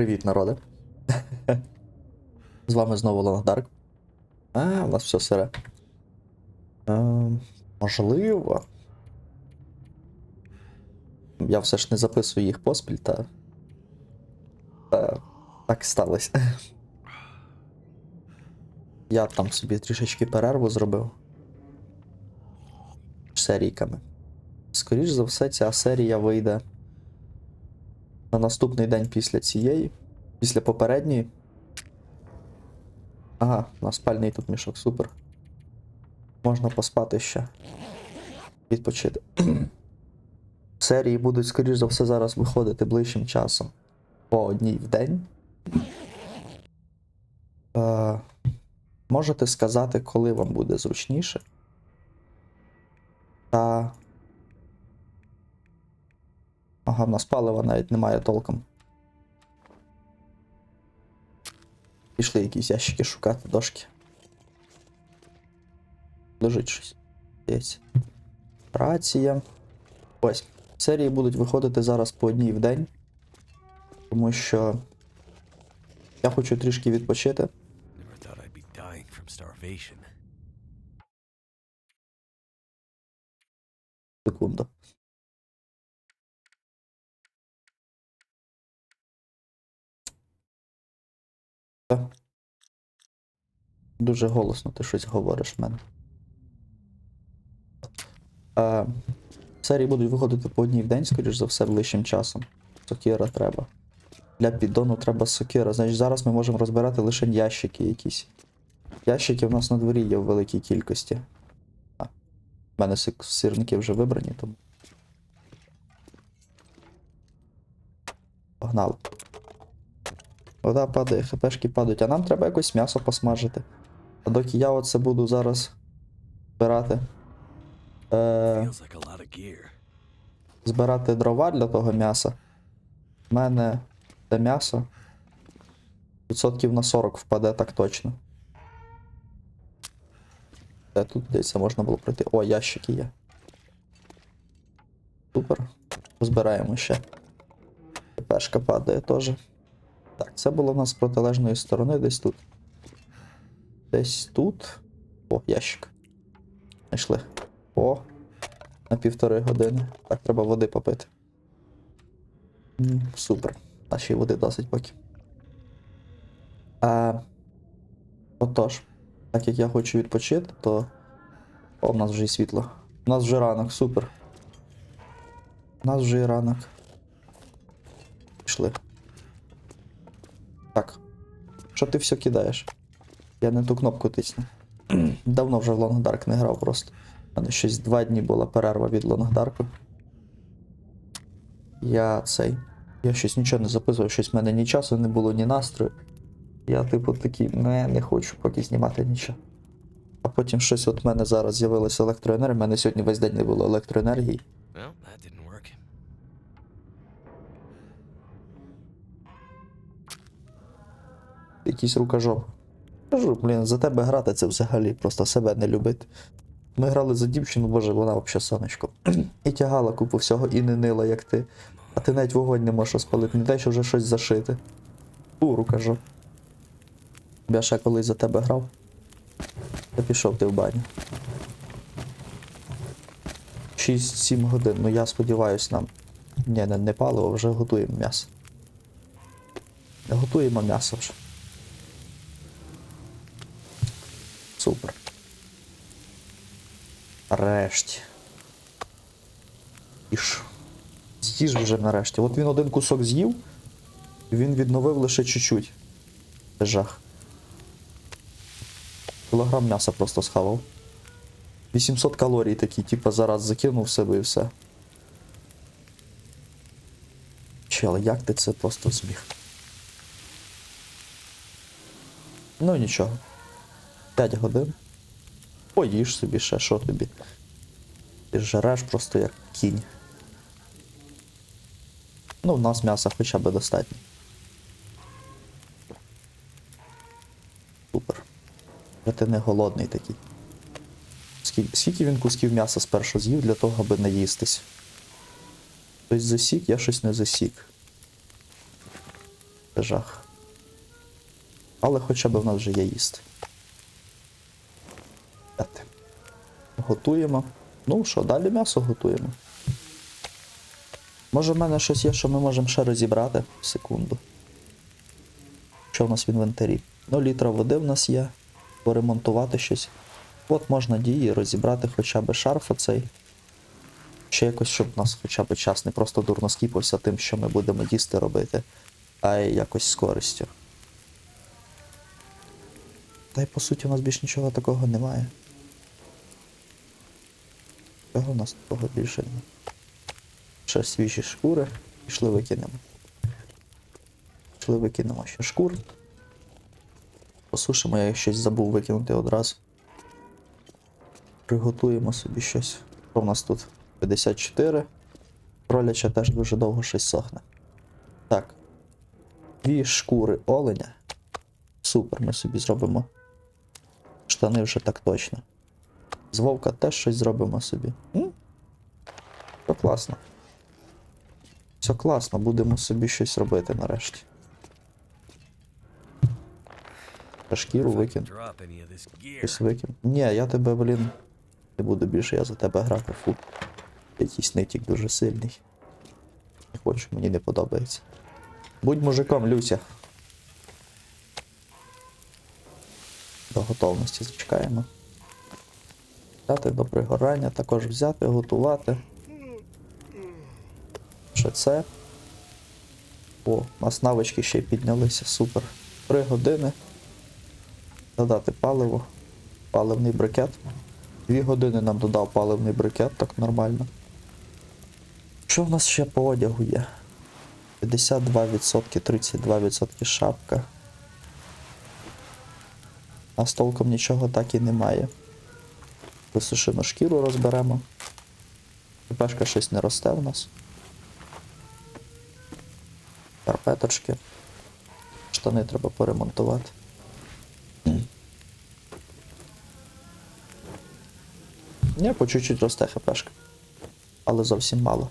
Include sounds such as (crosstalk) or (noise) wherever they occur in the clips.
Привіт, народи. З вами знову Лондарк. А, у нас все сире. Е, можливо. Я все ж не записую їх поспіль, та. та так сталося. Я там собі трішечки перерву зробив. Серійками. Скоріш за все, ця серія вийде на наступний день після цієї, після попередньої. Ага, у нас спальний тут мішок, супер. Можна поспати ще. Відпочити. (clears throat) Серії будуть, скоріш за все, зараз виходити ближчим часом. По одній в день. Е, можете сказати, коли вам буде зручніше. Та Ага, в нас палива навіть немає толком. Пішли якісь ящики шукати, дошки. Лежить щось. Десь. Рація. Ось. Серії будуть виходити зараз по одній в день. Тому що я хочу трішки відпочити. Секунду. Дуже голосно ти щось говориш в мене. Е, серії будуть виходити по одній в день, скоріш за все, ближчим часом. Сокира треба. Для піддону треба сокира. Значить, зараз ми можемо розбирати лише ящики якісь. Ящики в нас на дворі є в великій кількості. А, в мене сирники вже вибрані, тому. Погнали. Вода падає, хпшки падають, а нам треба якось м'ясо посмажити. А доки я оце буду зараз збирати. Е, збирати дрова для того м'яса. В мене це м'ясо. Відсотків на 40 впаде так точно. Де тут десь можна було пройти. О, ящики є. Супер. Збираємо ще. ТПшка падає теж. Так, це було в нас з протилежної сторони, десь тут. Десь тут. О, ящик. Знайшли. О, на півтори години. Так, треба води попити. М, Супер. Нашій води досить поки. А, отож, так як я хочу відпочити, то. О, у нас вже і світло. У нас вже ранок, супер. У нас вже і ранок. Пішли. Так. Що ти все кидаєш? Я не ту кнопку тисну. (clears throat) Давно вже в Long Dark не грав просто. У мене щось два дні була перерва від Long Dark. Я цей. Я щось нічого не записував, щось в мене ні часу не було, ні настрою. Я, типу, такий, не, не хочу поки знімати нічого. А потім щось от в мене зараз з'явилася електроенергія. У мене сьогодні весь день не було електроенергії. Якийсь рукожоп. Кажу, блін, за тебе грати це взагалі просто себе не любити. Ми грали за дівчину, боже, вона взагалі сонечко. (clears throat) І тягала купу всього і не нила, як ти. А ти навіть вогонь не можеш спалити, не те, що вже щось зашити. У, рукожоп. Я ще колись за тебе грав. Та пішов ти в баню. 6-7 годин, ну я сподіваюсь нам. Ні, не, не паливо, вже готуємо м'ясо. Готуємо м'ясо вже. Супер. Нарешті. Їж. З'їж вже нарешті. От він один кусок з'їв, він відновив лише чуть-чуть. Жах. Кілограм м'яса просто схавав. 800 калорій такі, типа зараз закинув себе і все. Чел, як ти це просто зміг? Ну нічого. 5 годин. Поїж собі ще, що тобі. Ти жереш просто як кінь. Ну, в нас м'яса хоча б достатньо. Супер. Вже ти не голодний такий. Скільки, скільки він кусків м'яса спершу з'їв для того, аби наїстись? Хтось засік, я щось не засік. жах. Але хоча б в нас вже є їсти. Готуємо. Ну що, далі м'ясо готуємо. Може в мене щось є, що ми можемо ще розібрати? Секунду. Що в нас в інвентарі? Ну, літра води в нас є. Поремонтувати щось. От можна дії розібрати хоча б шарф оцей. Ще якось, щоб у нас хоча б час не просто дурно скіпався тим, що ми будемо їсти робити, а й якось з користю. Та й по суті у нас більш нічого такого немає. Чого у нас такого більше немає? Ще свіжі шкури. Пішли викинемо. Пішли викинемо ще шкур. Посушимо, я щось забув викинути одразу. Приготуємо собі щось. Що в нас тут? 54. Кроляча теж дуже довго щось сохне. Так. Дві шкури оленя. Супер, ми собі зробимо. Штани вже так точно. З вовка теж щось зробимо собі. М? Все класно. Все класно, будемо собі щось робити нарешті. Та шкіру. Щось викину. Ні, я тебе, блін, не буду більше, я за тебе грати. Фу. Якийсь нитік дуже сильний. Не хочу, мені не подобається. Будь мужиком, Люся. До готовності зачекаємо. Взяти до пригорання, також взяти, готувати. Що це? О, у нас навички ще й піднялися, супер. Три години. Додати паливо. Паливний брикет. Дві години нам додав паливний брикет, так нормально. Що в нас ще по одягу є? 52%, 32% шапка. А з толком нічого так і немає. Висушену шкіру розберемо. Пешка щось не росте в нас. Карпеточки. Штани треба поремонтувати. Ні, по чуть-чуть росте хпшка. Але зовсім мало.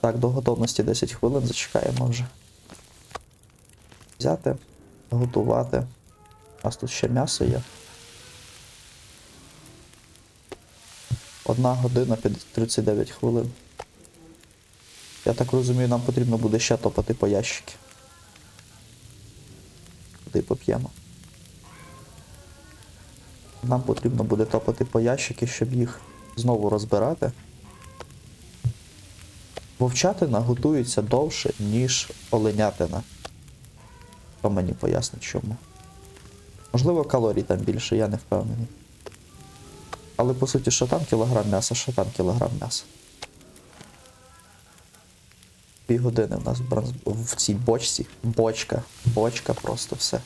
Так, до готовності 10 хвилин зачекаємо вже. Взяти, готувати. У нас тут ще м'ясо є. Одна година 39 хвилин. Я так розумію, нам потрібно буде ще топати по ящики. Туди поп'ємо. Нам потрібно буде топати по ящики, щоб їх знову розбирати. Вовчатина готується довше, ніж оленятина. Хто мені пояснить чому. Можливо, калорій там більше, я не впевнений. Але по суті, що там кілограм м'яса, що там кілограм м'яса. Дві години в нас в цій бочці. Бочка. Бочка просто все.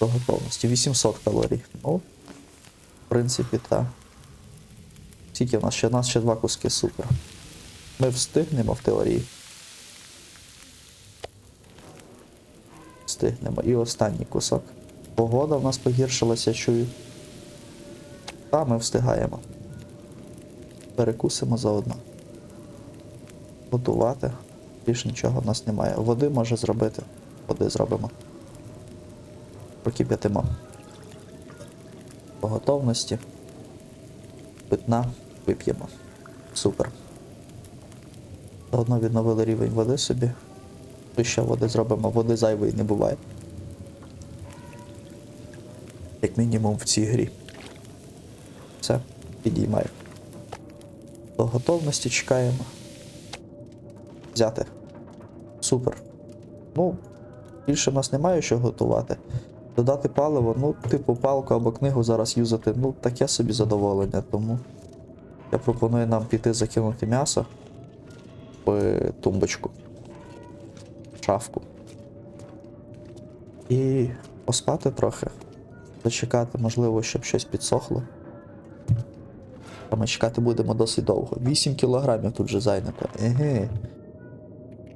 До готовності. 800 калорій. Ну, в принципі, так. Скільки в нас ще? У нас ще два куски супер. Ми встигнемо в теорії. Встигнемо. І останній кусок. Погода в нас погіршилася, чую. Та ми встигаємо. Перекусимо заодно. Готувати. Більш нічого в нас немає. Води може зробити. Води зробимо. Прокип'ятимо. По готовності. Питна вип'ємо. Супер. Заодно відновили рівень води собі. То ще води зробимо, води зайвої не буває. Як мінімум в цій грі. Все, підіймаю. До готовності чекаємо. Взяти. Супер. Ну, більше в нас немає що готувати. Додати паливо, ну, типу, палку або книгу зараз юзати, ну, таке собі задоволення, тому я пропоную нам піти закинути м'ясо в тумбочку. Шафку. І поспати трохи. Зачекати, можливо, щоб щось підсохло. А ми чекати будемо досить довго. 8 кілограмів тут вже зайнято. Еге.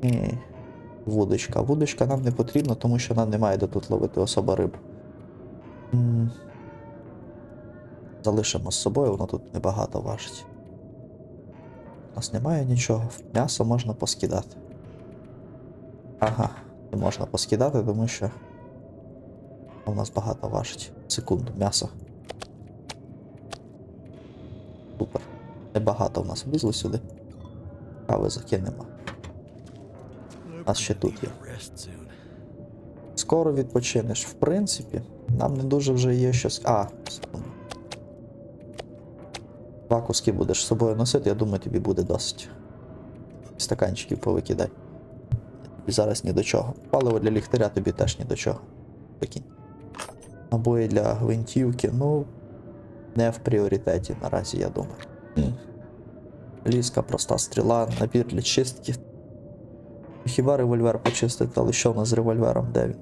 Е. Вудочка. Вудочка нам не потрібна, тому що нам немає де тут ловити особа риб. М. Залишимо з собою, воно тут небагато важить. У нас немає нічого. М'ясо можна поскидати. Ага, Не можна поскидати, тому що у нас багато важить. Секунду, м'ясо. Супер. Небагато в нас влізло сюди. Кави закинемо. нас ще тут є. Скоро відпочинеш. В принципі, нам не дуже вже є щось. А, секунду. Два куски будеш з собою носити, я думаю, тобі буде досить. Стаканчиків повикидай. Тобі зараз ні до чого. Паливо для ліхтаря тобі теж ні до чого. Прикинь. Набої для гвинтівки, ну, не в пріоритеті наразі, я думаю. Ліска, проста стріла, набір для чистки. Хіба револьвер почистити, але що в нас з револьвером? Де він?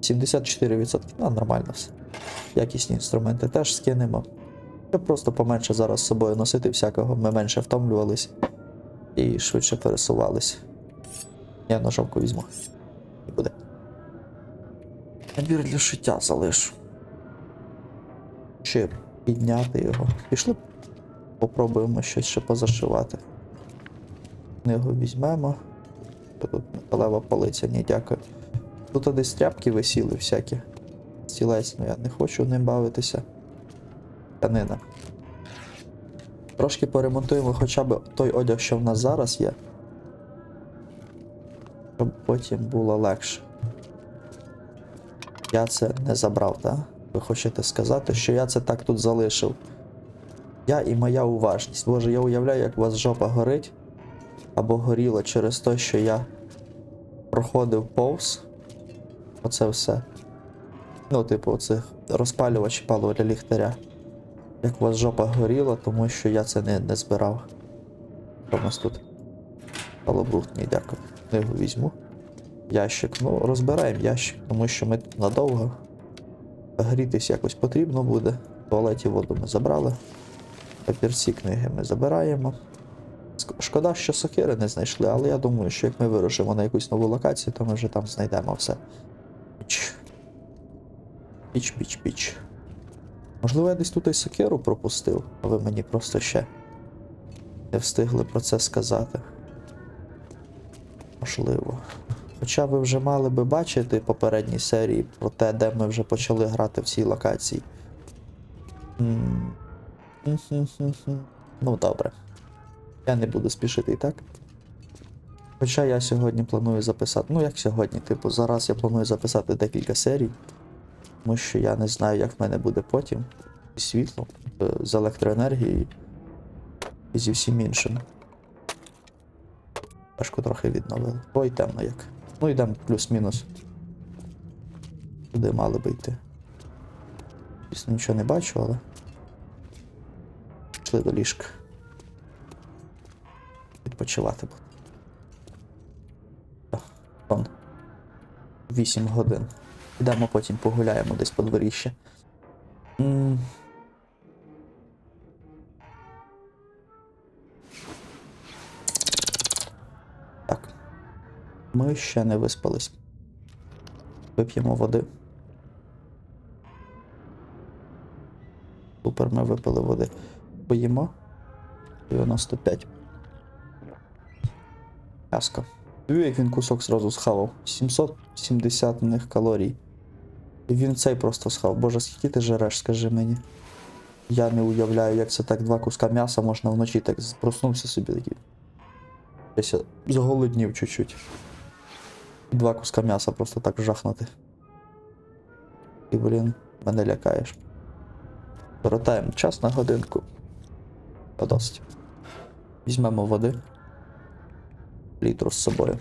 74%. Ну, нормально все. Якісні інструменти теж скинемо. Щоб просто поменше зараз з собою носити всякого, ми менше втомлювались і швидше пересувались. Я ножовку візьму. І буде. Набір для шиття залишу. Чи підняти його. Пішли. Попробуємо щось ще позашивати. Книгу візьмемо. Тут металева полиця, ні, дякую. Тут десь тряпки висіли всякі. Стілець, ну я не хочу ним бавитися. Тканина. Трошки поремонтуємо хоча б той одяг, що в нас зараз є. Щоб потім було легше. Я це не забрав, так? Ви хочете сказати, що я це так тут залишив. Я і моя уважність. Боже, я уявляю, як у вас жопа горить або горіла через те, що я проходив повз. Оце все. Ну, типу, оце розпалювач палива для ліхтаря. Як у вас жопа горіла, тому що я це не, не збирав. Що в нас тут? Палобрухт, дякую. Книгу візьму. Ящик. Ну, розбираємо ящик, тому що ми тут надовго. Грітись якось потрібно буде. В туалеті воду ми забрали. Папірці книги ми забираємо. Шкода, що сокири не знайшли, але я думаю, що як ми вирушимо на якусь нову локацію, то ми вже там знайдемо все. Піч. Піч, піч, піч. Можливо, я десь тут і сокиру пропустив, а ви мені просто ще не встигли про це сказати. Можливо. Хоча ви вже мали би бачити попередні серії про те, де ми вже почали грати в цій локації. Ну, добре. Я не буду спішити і так. Хоча я сьогодні планую записати. Ну, як сьогодні, типу, зараз я планую записати декілька серій. Тому що я не знаю, як в мене буде потім. Зі світлом, е, з електроенергією і зі всім іншим. Пешку трохи відновили. Ой, темно як. Ну йдемо плюс-мінус. Туди мали би йти. Звісно, нічого не бачу, але. Пішли до ліжка. Відпочивати буду. Так, Вон. 8 годин. Йдемо потім погуляємо десь по дворі ще. Ми ще не виспались. Вип'ємо води. Супер, ми випили води. Поїмо. 95. М'яско. Диві, як він кусок зразу схавав. 770 на них калорій. І він цей просто схав. Боже, скільки ти жереш, скажи мені. Я не уявляю, як це так два куска м'яса можна вночі так проснувся собі такий. Я зголоднів чуть-чуть. Два куска м'яса просто так жахнути. І, блін, мене лякаєш. Коротаємо час на годинку. Та досить. Візьмемо води. Літру з собою.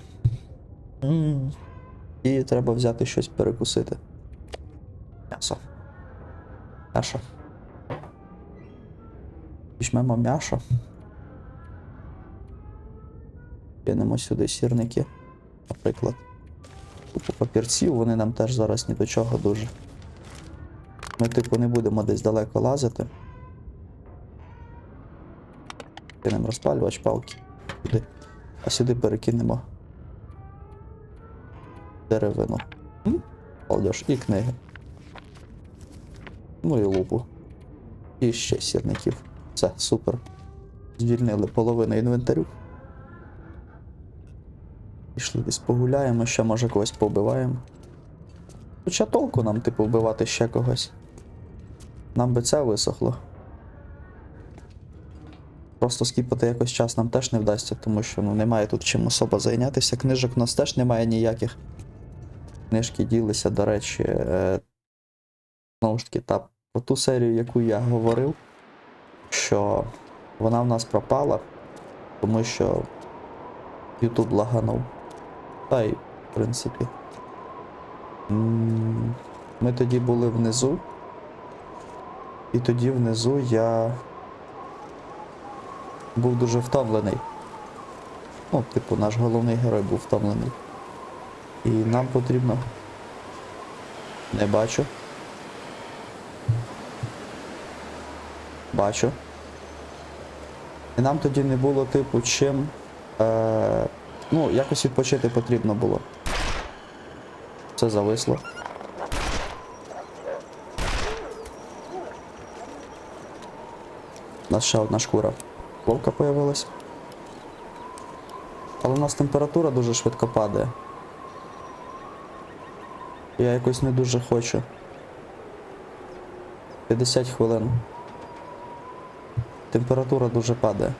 м І треба взяти щось перекусити. М'ясо. М'ясо. Візьмемо м'ясо. Кинемо сюди сірники, наприклад. Купу папірців, вони нам теж зараз ні до чого дуже. Ми, типу, не будемо десь далеко лазити. Кинемо розпалювач палки. Сюди. А сюди перекинемо деревину. М? І книги. Ну і лупу. І ще сірників. Все, супер. Звільнили половину інвентарю. Пішли десь погуляємо, ще може когось побиваємо. Хоча толку нам, типу, вбивати ще когось. Нам би це висохло. Просто скіпати якось час нам теж не вдасться, тому що ну, немає тут чим особо зайнятися. Книжок у нас теж немає ніяких. Книжки ділися, до речі, е, знову ж таки, та про ту серію, яку я говорив, що вона в нас пропала, тому що YouTube лаганув. Та й, в принципі. Ми тоді були внизу. І тоді внизу я був дуже втомлений. Ну, типу, наш головний герой був втомлений. І нам потрібно. Не бачу. Бачу. І нам тоді не було, типу, чим. Е, ну, якось відпочити потрібно було. Це зависло. У нас ще одна шкура. Вовка появилась. Але у нас температура дуже швидко падає. Я якось не дуже хочу. 50 хвилин. Температура дуже падає.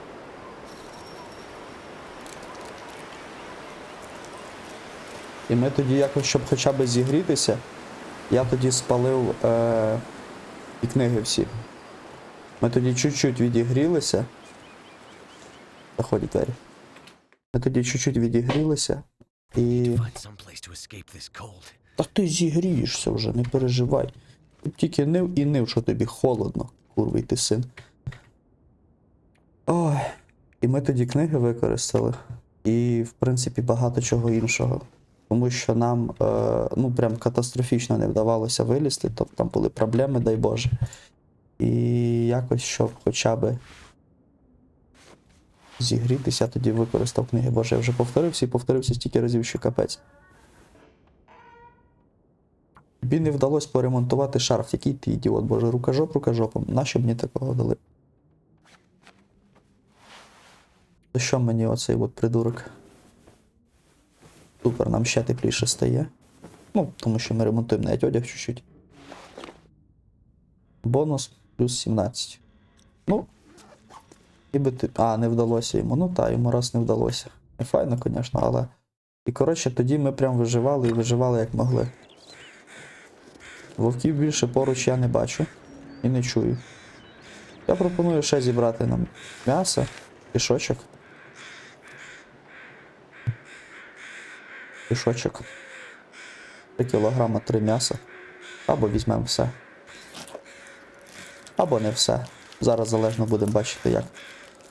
І ми тоді якось, щоб хоча б зігрітися, я тоді спалив е- і книги всі. Ми тоді чуть-чуть відігрілися. Заходять двері. Ми тоді чуть-чуть відігрілися. І. Та ти зігрієшся вже, не переживай. Тут тільки нив і нив, що тобі холодно, курвий ти син. Ой. І ми тоді книги використали. І, в принципі, багато чого іншого. Тому що нам е, ну прям катастрофічно не вдавалося вилізти, тобто там були проблеми, дай Боже. І якось, щоб хоча б зігрітися, тоді використав книги. Боже, я вже повторився і повторився стільки разів, що капець. Тобі не вдалося поремонтувати шарф, який ти ідіот, боже, рукожоп рукожопом. Нащо мені такого дали? За що мені оцей от придурок? Супер, нам ще тепліше стає. Ну, тому що ми ремонтуємо навіть одяг чуть-чуть. Бонус плюс 17. Ну. Ніби ти. А, не вдалося йому. Ну так, йому раз не вдалося. Не файно, звісно, але. І коротше, тоді ми прям виживали і виживали як могли. Вовків більше поруч я не бачу і не чую. Я пропоную ще зібрати нам м'ясо, пішочок. Пішочок. 3 кілограма 3 м'яса. Або візьмемо все. Або не все. Зараз залежно будемо бачити як.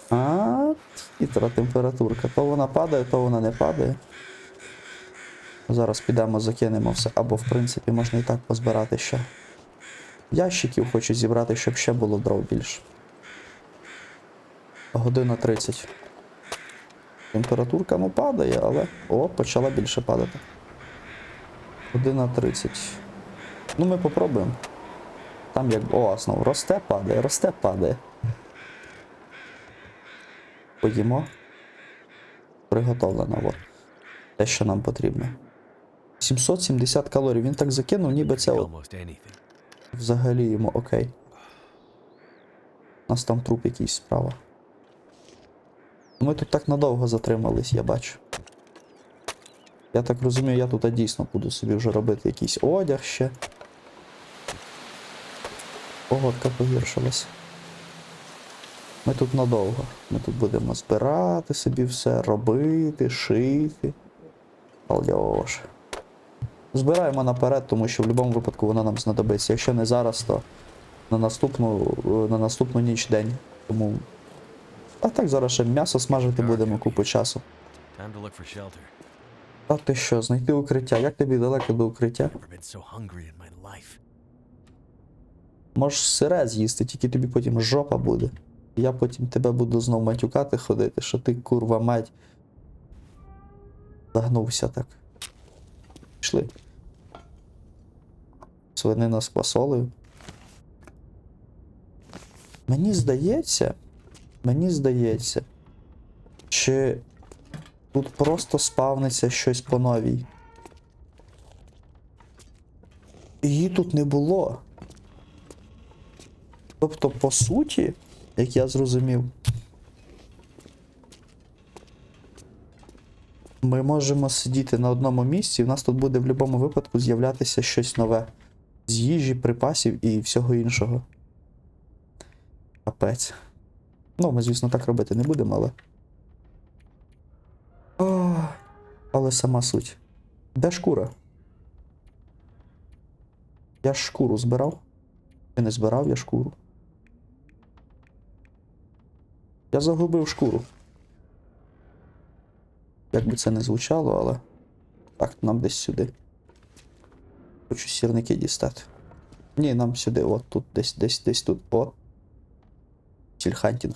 А, хитра температурка. То вона падає, то вона не падає. Зараз підемо, закинемо все. Або, в принципі, можна і так позбирати ще. Ящиків хочу зібрати, щоб ще було дров більше. Година 30. Температурка ну падає, але. О, почала більше падати. Година 30. Ну, ми попробуємо. Там як. О, знову росте, падає, росте, падає. Поїмо. Приготовлено, от. Те, що нам потрібно. 770 калорій. Він так закинув, ніби це от взагалі йому окей. У нас там труп якийсь справа. Ми тут так надовго затримались, я бачу. Я так розумію, я тут дійсно буду собі вже робити якийсь одяг ще. Погодка погіршилась. Ми тут надовго. Ми тут будемо збирати собі все, робити, шити. Алдьош. Збираємо наперед, тому що в будь-якому випадку воно нам знадобиться. Якщо не зараз, то на наступну, е, на наступну ніч день. Тому. А так зараз ще м'ясо смажити будемо купу часу. Time to look for shelter. А ти що, знайти укриття? Як тобі далеко до укриття? Можеш сире з'їсти, тільки тобі потім жопа буде. Я потім тебе буду знов матюкати ходити, що ти курва мать. Загнувся так. Пішли. Свинина з квасолею. Мені здається. Мені здається. Чи Тут просто спавниться щось по новій. Її тут не було. Тобто, по суті, як я зрозумів, ми можемо сидіти на одному місці, і в нас тут буде в будь-якому випадку з'являтися щось нове. З їжі, припасів і всього іншого. Капець. Ну, ми, звісно, так робити не будемо, але. О, але сама суть. Де шкура? Я ж шкуру збирав. Чи не збирав я шкуру? Я загубив шкуру. Як би це не звучало, але. Так, нам десь сюди. Хочу сірники дістати. Ні, нам сюди, от тут, десь, десь, десь тут. От. Тільхантінг.